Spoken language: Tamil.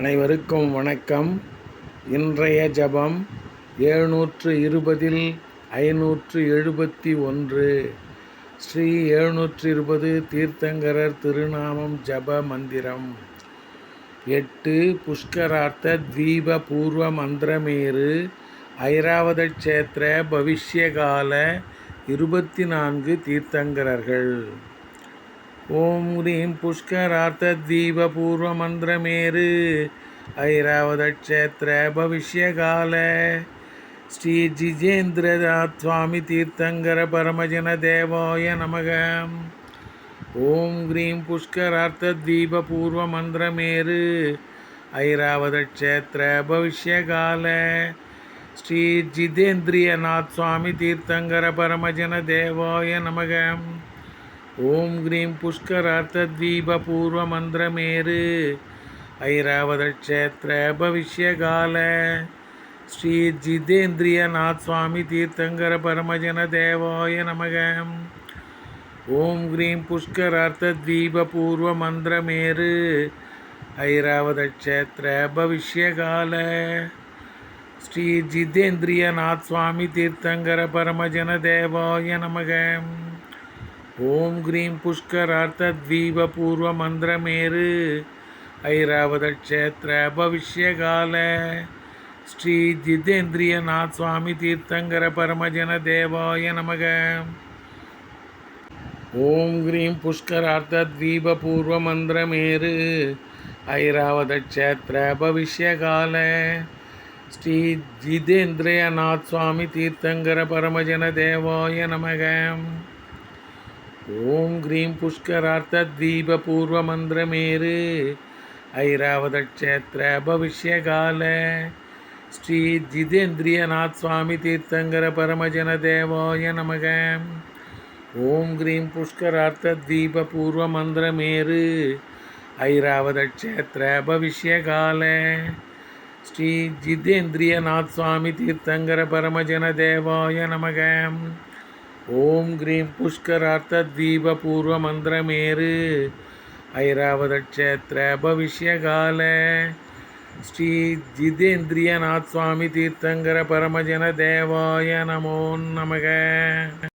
அனைவருக்கும் வணக்கம். இன்றைய ஜபம் எழுநூற்று இருபதில் ஐநூற்று எழுபத்தி ஒன்று ஸ்ரீ எழுநூற்று இருபது தீர்த்தங்கரர் திருநாமம் ஜப மந்திரம். எட்டு புஷ்கரார்த்த தீப பூர்வ மந்திரமேரு ஐராவத க்ஷேத்திர பவிஷ்யகால இருபத்தி நான்கு தீர்த்தங்கரர்கள். ஓம் ஹ்ரீம் புஷ்கரார்த்த தீப பூர்வ மந்திரமேரு ஐராவதக்ஷேத்திர பவிஷ்யகால. ஸ்ரீ ஜிஜேந்திரநாத் சுவாமி தீர்த்தங்கர பரமஜன தேவாய நமக. ஓம் ஹ்ரீம் புஷ்கரார்த்த தீப பூர்வ மந்திரமேரு ஐராவதக்ஷேத்திர பவிஷ்யகால. ஸ்ரீ ஜிதேந்திரியநாத் சுவாமி தீர்த்தங்கர பரமஜன தேவாய நமகம் ஓம் கிரீம் புஷ்கரார்த்தத்வீபூர்வமந்திரமேரு ஐராவதக்ஷேத்திர பவிஷ்யகால ஸ்ரீ ஜிதேந்திரியநாத் சுவாமி தீர்த்தங்கர பரமஜன தேவாய நமக. ஓம் கிரீம் புஷ்கரார்த்தத்வீபூர்வமந்திரமேரு ஐராவதக்ஷேத்திர பவிஷ்யகால ஸ்ரீ ஜிதேந்திரியநாத் சுவாமி தீர்த்தங்கர பரமஜன தேவாய நமகம் ஓம் க்ரீம் புஷ்கரார்த்தத்வீபூர்வமந்திரமேரு ஐராவதக்ஷேத்திர பவிஷ்யகால. ஸ்ரீ ஜிதேந்திரியநாத் சுவாமி தீர்த்தங்கர பரமஜன தேவாய நமக. ஓம் க்ரீம் புஷ்கரார்த்தத்வீபூர்வமந்திரமேரு ஐராவதக்ஷேத்திர பவிஷ்யகால. ஸ்ரீ ஜிதேந்திரியநாத் சுவாமி தீர்த்தங்கர பரமஜன தேவாய நமகம் ஓம் கிரீம் புஷ்கரார்த்த தீப க்ரீம் புஷ்கரார்த்தத்வீபூர்வமந்திரமேரு ஐராவதக்ஷேத்திர பவிஷ்யகால ஸ்ரீ ஜிதேந்திரியநாத் சுவாமி தீர்த்தங்கர பரமஜன தேவாய நமக. ஓம் கிரீம் புஷ்கரார்த்த தீப க்ரீம் புஷ்கரார்த்தத்வீபூர்வமந்திரமேரு ஐராவதக்ஷேத்திர பவிஷ்யகால ஸ்ரீ ஜிதேந்திரியநாத் சுவாமி தீர்த்தங்கர பரமஜன தேவாய நமகம் ஓம் கிரீம் புஷ்கரார்த்த தீபபூர்வ மந்திரமேறு. ஐராவதக்ஷேத்திர பவிஷ்யகால. ஸ்ரீ ஜிதேந்திரியநாத் சுவாமி தீர்த்தங்கர பரமஜன தேவாய நமோ நமக.